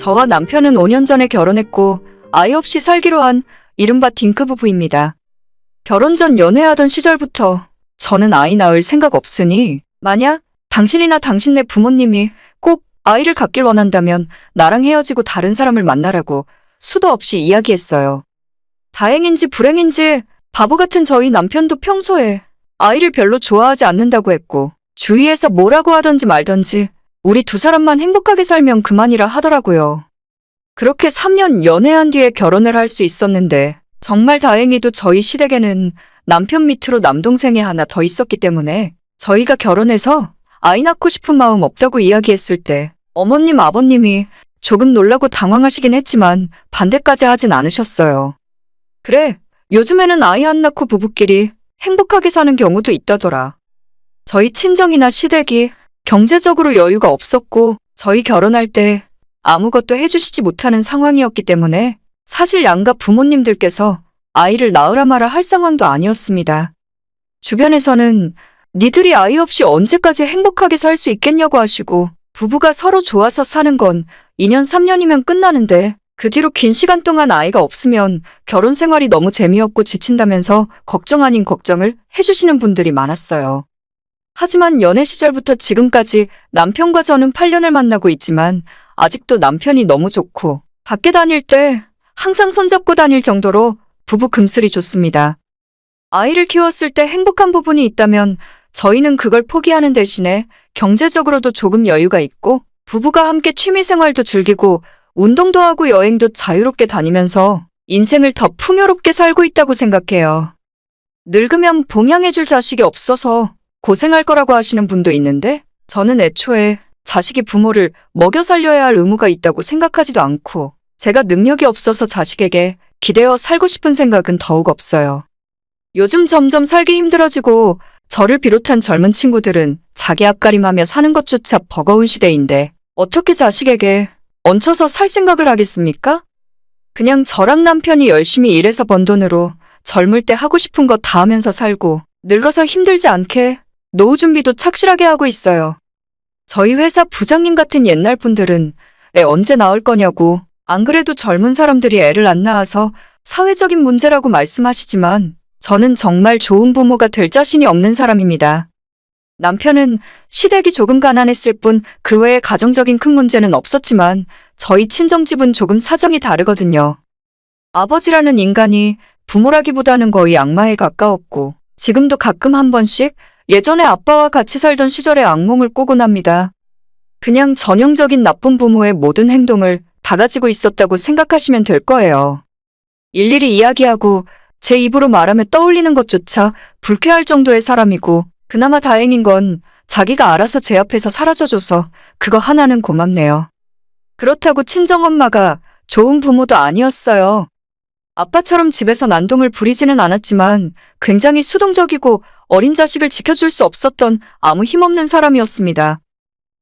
저와 남편은 5년 전에 결혼했고 아이 없이 살기로 한 이른바 딩크 부부입니다. 결혼 전 연애하던 시절부터 저는 아이 낳을 생각 없으니 만약 당신이나 당신네 부모님이 꼭 아이를 갖길 원한다면 나랑 헤어지고 다른 사람을 만나라고 수도 없이 이야기했어요. 다행인지 불행인지 바보 같은 저희 남편도 평소에 아이를 별로 좋아하지 않는다고 했고 주위에서 뭐라고 하던지 말던지 우리 두 사람만 행복하게 살면 그만이라 하더라고요. 그렇게 3년 연애한 뒤에 결혼을 할 수 있었는데 정말 다행히도 저희 시댁에는 남편 밑으로 남동생이 하나 더 있었기 때문에 저희가 결혼해서 아이 낳고 싶은 마음 없다고 이야기했을 때 어머님 아버님이 조금 놀라고 당황하시긴 했지만 반대까지 하진 않으셨어요. 그래, 요즘에는 아이 안 낳고 부부끼리 행복하게 사는 경우도 있다더라. 저희 친정이나 시댁이 경제적으로 여유가 없었고 저희 결혼할 때 아무것도 해주시지 못하는 상황이었기 때문에 사실 양가 부모님들께서 아이를 낳으라 마라 할 상황도 아니었습니다. 주변에서는 니들이 아이 없이 언제까지 행복하게 살 수 있겠냐고 하시고 부부가 서로 좋아서 사는 건 2년 3년이면 끝나는데 그 뒤로 긴 시간 동안 아이가 없으면 결혼 생활이 너무 재미없고 지친다면서 걱정 아닌 걱정을 해주시는 분들이 많았어요. 하지만 연애 시절부터 지금까지 남편과 저는 8년을 만나고 있지만 아직도 남편이 너무 좋고 밖에 다닐 때 항상 손잡고 다닐 정도로 부부 금슬이 좋습니다. 아이를 키웠을 때 행복한 부분이 있다면 저희는 그걸 포기하는 대신에 경제적으로도 조금 여유가 있고 부부가 함께 취미 생활도 즐기고 운동도 하고 여행도 자유롭게 다니면서 인생을 더 풍요롭게 살고 있다고 생각해요. 늙으면 봉양해줄 자식이 없어서 고생할 거라고 하시는 분도 있는데 저는 애초에 자식이 부모를 먹여 살려야 할 의무가 있다고 생각하지도 않고 제가 능력이 없어서 자식에게 기대어 살고 싶은 생각은 더욱 없어요. 요즘 점점 살기 힘들어지고 저를 비롯한 젊은 친구들은 자기 앞가림하며 사는 것조차 버거운 시대인데 어떻게 자식에게 얹혀서 살 생각을 하겠습니까? 그냥 저랑 남편이 열심히 일해서 번 돈으로 젊을 때 하고 싶은 거다 하면서 살고 늙어서 힘들지 않게 노후 준비도 착실하게 하고 있어요. 저희 회사 부장님 같은 옛날 분들은 애 언제 나올 거냐고 안 그래도 젊은 사람들이 애를 안 낳아서 사회적인 문제라고 말씀하시지만 저는 정말 좋은 부모가 될 자신이 없는 사람입니다. 남편은 시댁이 조금 가난했을 뿐 그 외에 가정적인 큰 문제는 없었지만 저희 친정집은 조금 사정이 다르거든요. 아버지라는 인간이 부모라기보다는 거의 악마에 가까웠고 지금도 가끔 한 번씩 예전에 아빠와 같이 살던 시절의 악몽을 꾸곤 합니다. 그냥 전형적인 나쁜 부모의 모든 행동을 다 가지고 있었다고 생각하시면 될 거예요. 일일이 이야기하고 제 입으로 말하며 떠올리는 것조차 불쾌할 정도의 사람이고 그나마 다행인 건 자기가 알아서 제 앞에서 사라져줘서 그거 하나는 고맙네요. 그렇다고 친정엄마가 좋은 부모도 아니었어요. 아빠처럼 집에서 난동을 부리지는 않았지만 굉장히 수동적이고 어린 자식을 지켜줄 수 없었던 아무 힘없는 사람이었습니다.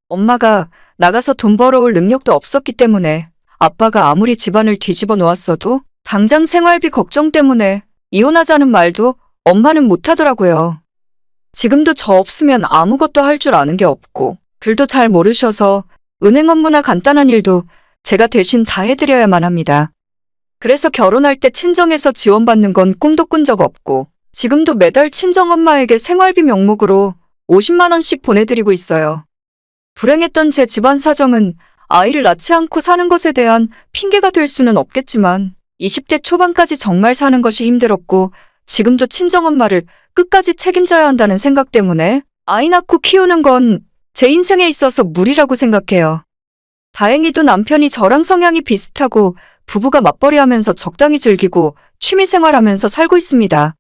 엄마가 나가서 돈 벌어올 능력도 없었기 때문에 아빠가 아무리 집안을 뒤집어 놓았어도 당장 생활비 걱정 때문에 이혼하자는 말도 엄마는 못하더라고요. 지금도 저 없으면 아무것도 할 줄 아는 게 없고 글도 잘 모르셔서 은행 업무나 간단한 일도 제가 대신 다 해드려야만 합니다. 그래서 결혼할 때 친정에서 지원받는 건 꿈도 꾼 적 없고 지금도 매달 친정엄마에게 생활비 명목으로 50만 원씩 보내드리고 있어요. 불행했던 제 집안 사정은 아이를 낳지 않고 사는 것에 대한 핑계가 될 수는 없겠지만 20대 초반까지 정말 사는 것이 힘들었고 지금도 친정엄마를 끝까지 책임져야 한다는 생각 때문에 아이 낳고 키우는 건 제 인생에 있어서 무리라고 생각해요. 다행히도 남편이 저랑 성향이 비슷하고 부부가 맞벌이 하면서 적당히 즐기고 취미 생활하면서 살고 있습니다.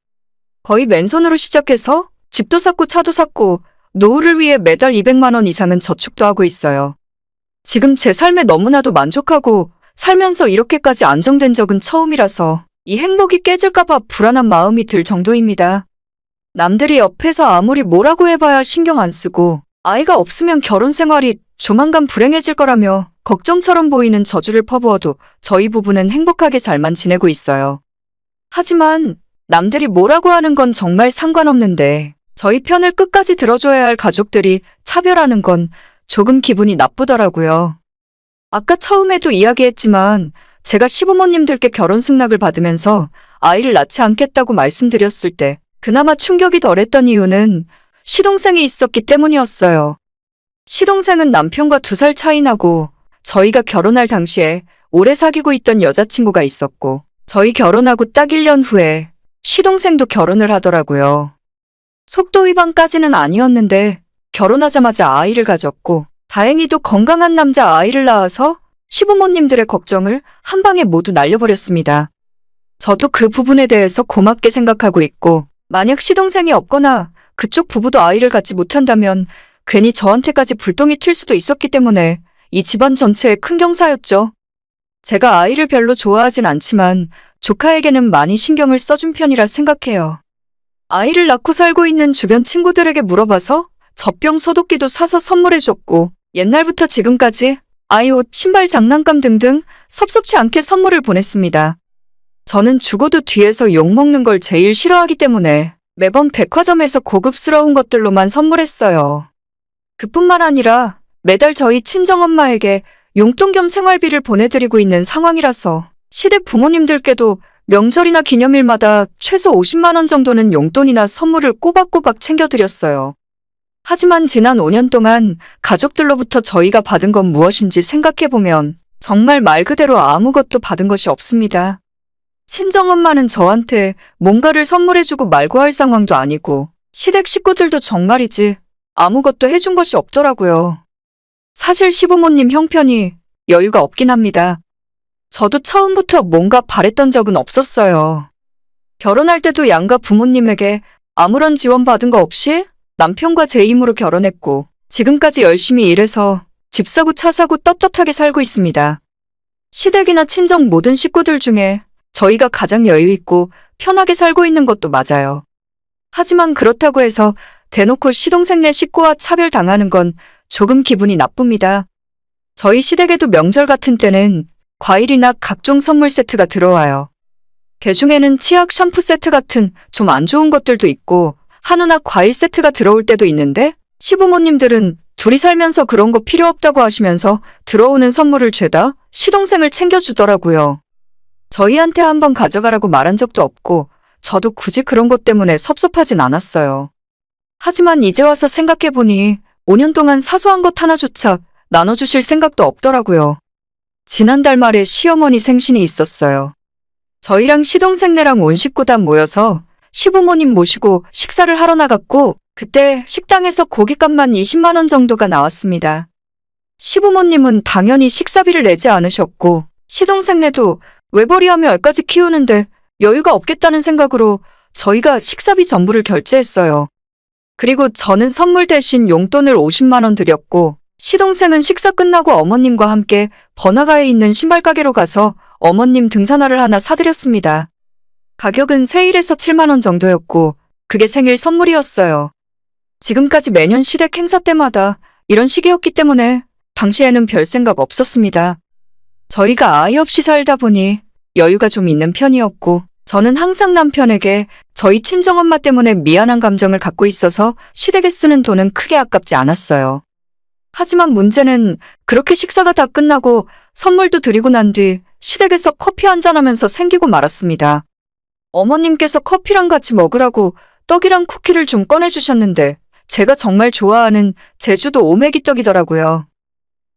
거의 맨손으로 시작해서 집도 샀고 차도 샀고 노후를 위해 매달 200만 원 이상은 저축도 하고 있어요. 지금 제 삶에 너무나도 만족하고 살면서 이렇게까지 안정된 적은 처음이라서 이 행복이 깨질까봐 불안한 마음이 들 정도입니다. 남들이 옆에서 아무리 뭐라고 해봐야 신경 안 쓰고 아이가 없으면 결혼 생활이 조만간 불행해질 거라며 걱정처럼 보이는 저주를 퍼부어도 저희 부부는 행복하게 잘만 지내고 있어요. 하지만 남들이 뭐라고 하는 건 정말 상관없는데 저희 편을 끝까지 들어줘야 할 가족들이 차별하는 건 조금 기분이 나쁘더라고요. 아까 처음에도 이야기했지만 제가 시부모님들께 결혼 승낙을 받으면서 아이를 낳지 않겠다고 말씀드렸을 때 그나마 충격이 덜했던 이유는 시동생이 있었기 때문이었어요. 시동생은 남편과 두 살 차이 나고 저희가 결혼할 당시에 오래 사귀고 있던 여자친구가 있었고 저희 결혼하고 딱 1년 후에 시동생도 결혼을 하더라고요. 속도 위반까지는 아니었는데 결혼하자마자 아이를 가졌고 다행히도 건강한 남자 아이를 낳아서 시부모님들의 걱정을 한 방에 모두 날려버렸습니다. 저도 그 부분에 대해서 고맙게 생각하고 있고 만약 시동생이 없거나 그쪽 부부도 아이를 갖지 못한다면 괜히 저한테까지 불똥이 튈 수도 있었기 때문에 이 집안 전체에 큰 경사였죠. 제가 아이를 별로 좋아하진 않지만 조카에게는 많이 신경을 써준 편이라 생각해요. 아이를 낳고 살고 있는 주변 친구들에게 물어봐서 젖병 소독기도 사서 선물해줬고 옛날부터 지금까지 아이 옷, 신발, 장난감 등등 섭섭치 않게 선물을 보냈습니다. 저는 죽어도 뒤에서 욕먹는 걸 제일 싫어하기 때문에 매번 백화점에서 고급스러운 것들로만 선물했어요. 그뿐만 아니라 매달 저희 친정엄마에게 용돈 겸 생활비를 보내드리고 있는 상황이라서 시댁 부모님들께도 명절이나 기념일마다 최소 50만 원 정도는 용돈이나 선물을 꼬박꼬박 챙겨드렸어요. 하지만 지난 5년 동안 가족들로부터 저희가 받은 건 무엇인지 생각해보면 정말 말 그대로 아무것도 받은 것이 없습니다. 친정엄마는 저한테 뭔가를 선물해주고 말고 할 상황도 아니고 시댁 식구들도 정말이지 아무것도 해준 것이 없더라고요. 사실 시부모님 형편이 여유가 없긴 합니다. 저도 처음부터 뭔가 바랬던 적은 없었어요. 결혼할 때도 양가 부모님에게 아무런 지원 받은 거 없이 남편과 제 힘으로 결혼했고 지금까지 열심히 일해서 집 사고 차 사고 떳떳하게 살고 있습니다. 시댁이나 친정 모든 식구들 중에 저희가 가장 여유 있고 편하게 살고 있는 것도 맞아요. 하지만 그렇다고 해서 대놓고 시동생네 식구와 차별당하는 건 조금 기분이 나쁩니다. 저희 시댁에도 명절 같은 때는 과일이나 각종 선물 세트가 들어와요. 개 중에는 치약 샴푸 세트 같은 좀 안 좋은 것들도 있고 한우나 과일 세트가 들어올 때도 있는데 시부모님들은 둘이 살면서 그런 거 필요 없다고 하시면서 들어오는 선물을 죄다 시동생을 챙겨주더라고요. 저희한테 한번 가져가라고 말한 적도 없고 저도 굳이 그런 것 때문에 섭섭하진 않았어요. 하지만 이제 와서 생각해보니 5년 동안 사소한 것 하나조차 나눠주실 생각도 없더라고요. 지난달 말에 시어머니 생신이 있었어요. 저희랑 시동생네랑 온 식구 다 모여서 시부모님 모시고 식사를 하러 나갔고 그때 식당에서 고깃값만 20만 원 정도가 나왔습니다. 시부모님은 당연히 식사비를 내지 않으셨고 시동생네도 외벌이하며 애까지 키우는데 여유가 없겠다는 생각으로 저희가 식사비 전부를 결제했어요. 그리고 저는 선물 대신 용돈을 50만 원 드렸고 시동생은 식사 끝나고 어머님과 함께 번화가에 있는 신발 가게로 가서 어머님 등산화를 하나 사드렸습니다. 가격은 세일에서 7만 원 정도였고 그게 생일 선물이었어요. 지금까지 매년 시댁 행사 때마다 이런 시기였기 때문에 당시에는 별 생각 없었습니다. 저희가 아이 없이 살다 보니 여유가 좀 있는 편이었고 저는 항상 남편에게 저희 친정엄마 때문에 미안한 감정을 갖고 있어서 시댁에 쓰는 돈은 크게 아깝지 않았어요. 하지만 문제는 그렇게 식사가 다 끝나고 선물도 드리고 난 뒤 시댁에서 커피 한잔하면서 생기고 말았습니다. 어머님께서 커피랑 같이 먹으라고 떡이랑 쿠키를 좀 꺼내주셨는데 제가 정말 좋아하는 제주도 오메기 떡이더라고요.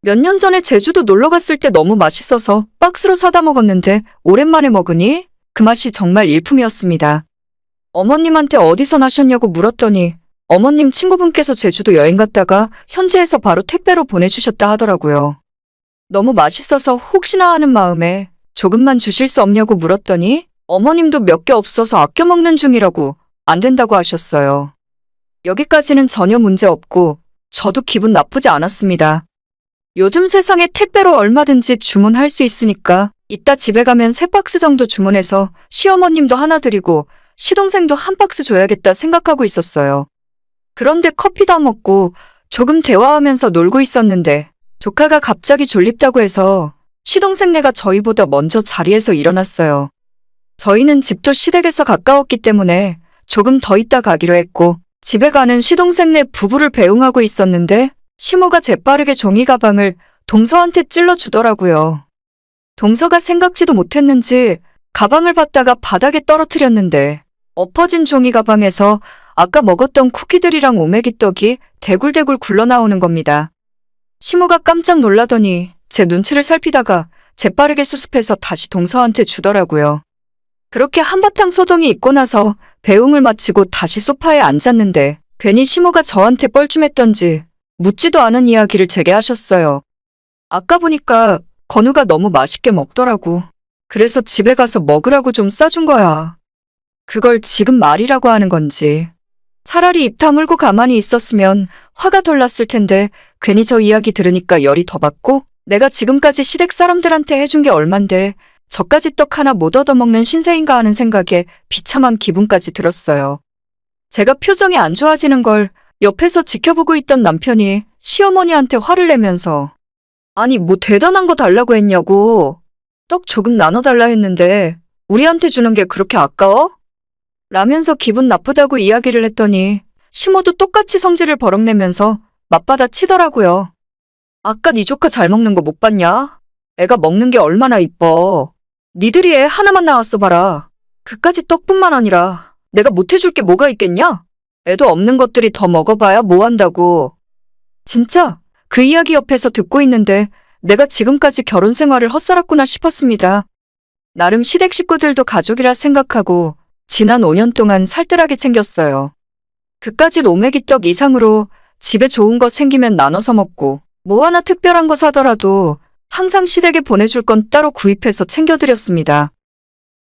몇 년 전에 제주도 놀러 갔을 때 너무 맛있어서 박스로 사다 먹었는데 오랜만에 먹으니 그 맛이 정말 일품이었습니다. 어머님한테 어디서 나셨냐고 물었더니 어머님 친구분께서 제주도 여행 갔다가 현지에서 바로 택배로 보내주셨다 하더라고요. 너무 맛있어서 혹시나 하는 마음에 조금만 주실 수 없냐고 물었더니 어머님도 몇 개 없어서 아껴 먹는 중이라고 안 된다고 하셨어요. 여기까지는 전혀 문제 없고 저도 기분 나쁘지 않았습니다. 요즘 세상에 택배로 얼마든지 주문할 수 있으니까 이따 집에 가면 세 박스 정도 주문해서 시어머님도 하나 드리고 시동생도 한 박스 줘야겠다 생각하고 있었어요. 그런데 커피 다 먹고 조금 대화하면서 놀고 있었는데 조카가 갑자기 졸립다고 해서 시동생네가 저희보다 먼저 자리에서 일어났어요. 저희는 집도 시댁에서 가까웠기 때문에 조금 더 있다 가기로 했고 집에 가는 시동생네 부부를 배웅하고 있었는데 시모가 재빠르게 종이 가방을 동서한테 찔러주더라고요. 동서가 생각지도 못했는지 가방을 받다가 바닥에 떨어뜨렸는데 엎어진 종이 가방에서 아까 먹었던 쿠키들이랑 오메기 떡이 대굴대굴 굴러나오는 겁니다. 시모가 깜짝 놀라더니 제 눈치를 살피다가 재빠르게 수습해서 다시 동서한테 주더라고요. 그렇게 한바탕 소동이 있고 나서 배웅을 마치고 다시 소파에 앉았는데 괜히 시모가 저한테 뻘쭘했던지 묻지도 않은 이야기를 제게 하셨어요. 아까 보니까 건우가 너무 맛있게 먹더라고. 그래서 집에 가서 먹으라고 좀 싸준 거야. 그걸 지금 말이라고 하는 건지. 차라리 입 다물고 가만히 있었으면 화가 덜 났을 텐데 괜히 저 이야기 들으니까 열이 더 받고 내가 지금까지 시댁 사람들한테 해준 게 얼만데 저까지 떡 하나 못 얻어먹는 신세인가 하는 생각에 비참한 기분까지 들었어요. 제가 표정이 안 좋아지는 걸 옆에서 지켜보고 있던 남편이 시어머니한테 화를 내면서 아니 뭐 대단한 거 달라고 했냐고 떡 조금 나눠달라 했는데 우리한테 주는 게 그렇게 아까워? 라면서 기분 나쁘다고 이야기를 했더니 시모도 똑같이 성질을 버럭내면서 맞받아 치더라고요. 아까 네 조카 잘 먹는 거 못 봤냐? 애가 먹는 게 얼마나 이뻐. 니들이 애 하나만 나왔어 봐라. 그까지 떡뿐만 아니라 내가 못 해줄 게 뭐가 있겠냐? 애도 없는 것들이 더 먹어봐야 뭐 한다고. 진짜 그 이야기 옆에서 듣고 있는데 내가 지금까지 결혼 생활을 헛살았구나 싶었습니다. 나름 시댁 식구들도 가족이라 생각하고 지난 5년 동안 살뜰하게 챙겼어요. 그까짓 오메기 떡 이상으로 집에 좋은 거 생기면 나눠서 먹고 뭐 하나 특별한 거 사더라도 항상 시댁에 보내줄 건 따로 구입해서 챙겨드렸습니다.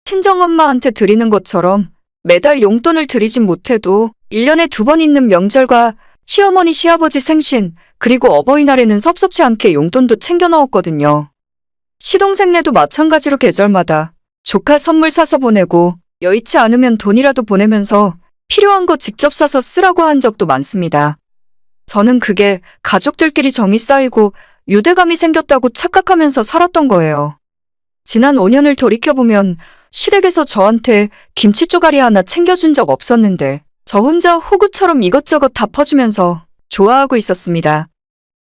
친정엄마한테 드리는 것처럼 매달 용돈을 드리진 못해도 1년에 두 번 있는 명절과 시어머니 시아버지 생신 그리고 어버이날에는 섭섭치 않게 용돈도 챙겨 넣었거든요. 시동생네도 마찬가지로 계절마다 조카 선물 사서 보내고 여의치 않으면 돈이라도 보내면서 필요한 거 직접 사서 쓰라고 한 적도 많습니다. 저는 그게 가족들끼리 정이 쌓이고 유대감이 생겼다고 착각하면서 살았던 거예요. 지난 5년을 돌이켜보면 시댁에서 저한테 김치 쪼가리 하나 챙겨준 적 없었는데 저 혼자 호구처럼 이것저것 다 퍼주면서 좋아하고 있었습니다.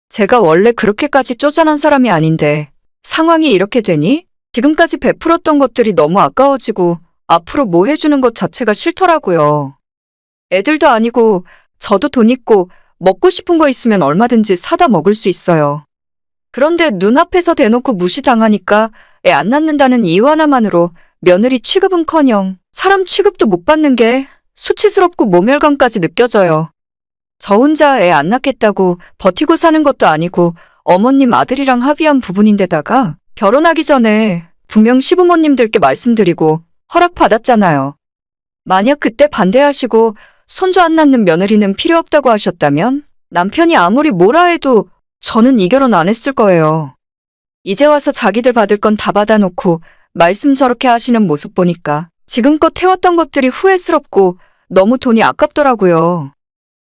제가 원래 그렇게까지 쪼잔한 사람이 아닌데 상황이 이렇게 되니 지금까지 베풀었던 것들이 너무 아까워지고 앞으로 뭐 해주는 것 자체가 싫더라고요. 애들도 아니고 저도 돈 있고 먹고 싶은 거 있으면 얼마든지 사다 먹을 수 있어요. 그런데 눈앞에서 대놓고 무시당하니까 애 안 낳는다는 이유 하나만으로 며느리 취급은커녕 사람 취급도 못 받는 게 수치스럽고 모멸감까지 느껴져요. 저 혼자 애 안 낳겠다고 버티고 사는 것도 아니고 어머님 아들이랑 합의한 부분인데다가 결혼하기 전에 분명 시부모님들께 말씀드리고 허락받았잖아요. 만약 그때 반대하시고 손주 안 낳는 며느리는 필요 없다고 하셨다면 남편이 아무리 뭐라 해도 저는 이 결혼 안 했을 거예요. 이제 와서 자기들 받을 건 다 받아놓고 말씀 저렇게 하시는 모습 보니까 지금껏 해왔던 것들이 후회스럽고 너무 돈이 아깝더라고요.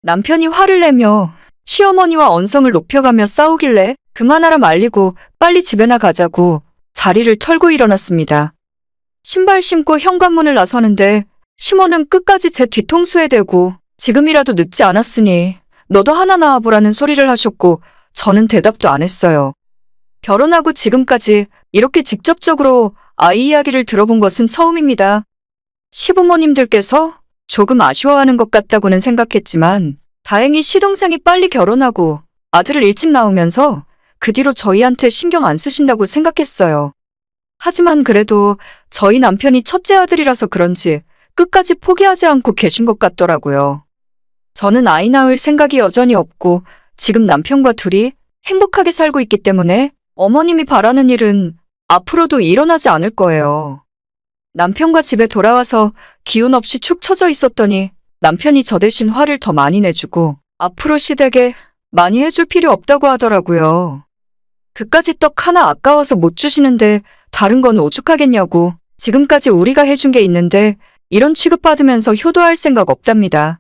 남편이 화를 내며 시어머니와 언성을 높여가며 싸우길래 그만하라 말리고 빨리 집에나 가자고 자리를 털고 일어났습니다. 신발 신고 현관문을 나서는데 시모는 끝까지 제 뒤통수에 대고 지금이라도 늦지 않았으니 너도 하나 낳아보라는 소리를 하셨고 저는 대답도 안 했어요. 결혼하고 지금까지 이렇게 직접적으로 아이 이야기를 들어본 것은 처음입니다. 시부모님들께서 조금 아쉬워하는 것 같다고는 생각했지만 다행히 시동생이 빨리 결혼하고 아들을 일찍 낳으면서 그 뒤로 저희한테 신경 안 쓰신다고 생각했어요. 하지만 그래도 저희 남편이 첫째 아들이라서 그런지 끝까지 포기하지 않고 계신 것 같더라고요. 저는 아이 낳을 생각이 여전히 없고 지금 남편과 둘이 행복하게 살고 있기 때문에 어머님이 바라는 일은 앞으로도 일어나지 않을 거예요. 남편과 집에 돌아와서 기운 없이 축 처져 있었더니 남편이 저 대신 화를 더 많이 내주고 앞으로 시댁에 많이 해줄 필요 없다고 하더라고요. 그까지 떡 하나 아까워서 못 주시는데 다른 건 오죽하겠냐고 지금까지 우리가 해준 게 있는데 이런 취급받으면서 효도할 생각 없답니다.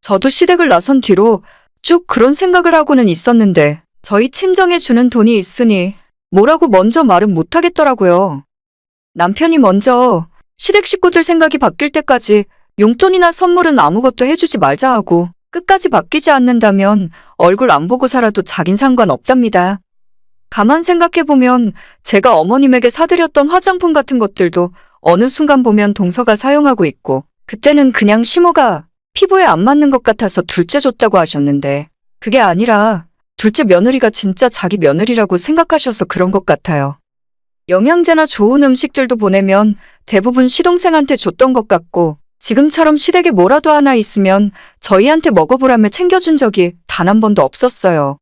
저도 시댁을 나선 뒤로 쭉 그런 생각을 하고는 있었는데 저희 친정에 주는 돈이 있으니 뭐라고 먼저 말은 못 하겠더라고요. 남편이 먼저 시댁 식구들 생각이 바뀔 때까지 용돈이나 선물은 아무것도 해주지 말자 하고 끝까지 바뀌지 않는다면 얼굴 안 보고 살아도 자긴 상관없답니다. 가만 생각해보면 제가 어머님에게 사드렸던 화장품 같은 것들도 어느 순간 보면 동서가 사용하고 있고, 그때는 그냥 심호가 피부에 안 맞는 것 같아서 둘째 줬다고 하셨는데, 그게 아니라 둘째 며느리가 진짜 자기 며느리라고 생각하셔서 그런 것 같아요. 영양제나 좋은 음식들도 보내면 대부분 시동생한테 줬던 것 같고, 지금처럼 시댁에 뭐라도 하나 있으면 저희한테 먹어보라며 챙겨준 적이 단 한 번도 없었어요.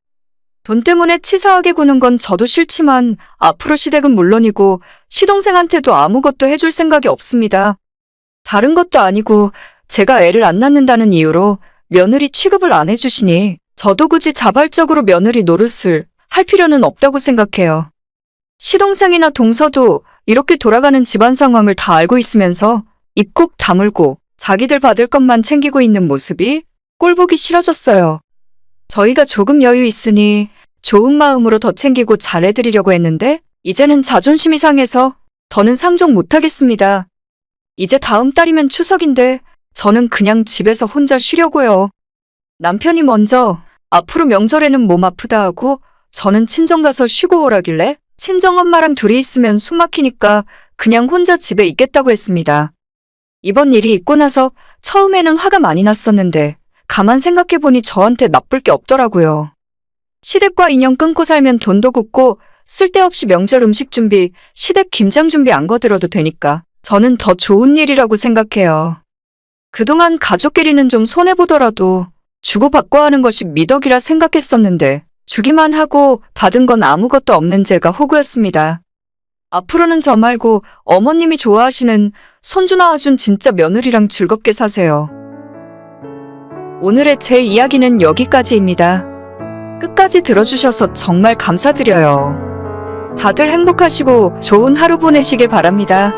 돈 때문에 치사하게 구는 건 저도 싫지만 앞으로 시댁은 물론이고 시동생한테도 아무것도 해줄 생각이 없습니다. 다른 것도 아니고 제가 애를 안 낳는다는 이유로 며느리 취급을 안 해주시니 저도 굳이 자발적으로 며느리 노릇을 할 필요는 없다고 생각해요. 시동생이나 동서도 이렇게 돌아가는 집안 상황을 다 알고 있으면서 입꼭 다물고 자기들 받을 것만 챙기고 있는 모습이 꼴보기 싫어졌어요. 저희가 조금 여유 있으니 좋은 마음으로 더 챙기고 잘해드리려고 했는데 이제는 자존심이 상해서 더는 상종 못하겠습니다. 이제 다음 달이면 추석인데 저는 그냥 집에서 혼자 쉬려고요. 남편이 먼저 앞으로 명절에는 몸 아프다 하고 저는 친정 가서 쉬고 오라길래 친정 엄마랑 둘이 있으면 숨 막히니까 그냥 혼자 집에 있겠다고 했습니다. 이번 일이 있고 나서 처음에는 화가 많이 났었는데 가만 생각해보니 저한테 나쁠 게 없더라고요. 시댁과 인연 끊고 살면 돈도 굳고 쓸데없이 명절 음식 준비, 시댁 김장 준비 안 거들어도 되니까 저는 더 좋은 일이라고 생각해요. 그동안 가족끼리는 좀 손해보더라도 주고받고 하는 것이 미덕이라 생각했었는데 주기만 하고 받은 건 아무것도 없는 제가 호구였습니다. 앞으로는 저 말고 어머님이 좋아하시는 손주 낳아준 진짜 며느리랑 즐겁게 사세요. 오늘의 제 이야기는 여기까지입니다. 끝까지 들어주셔서 정말 감사드려요. 다들 행복하시고 좋은 하루 보내시길 바랍니다.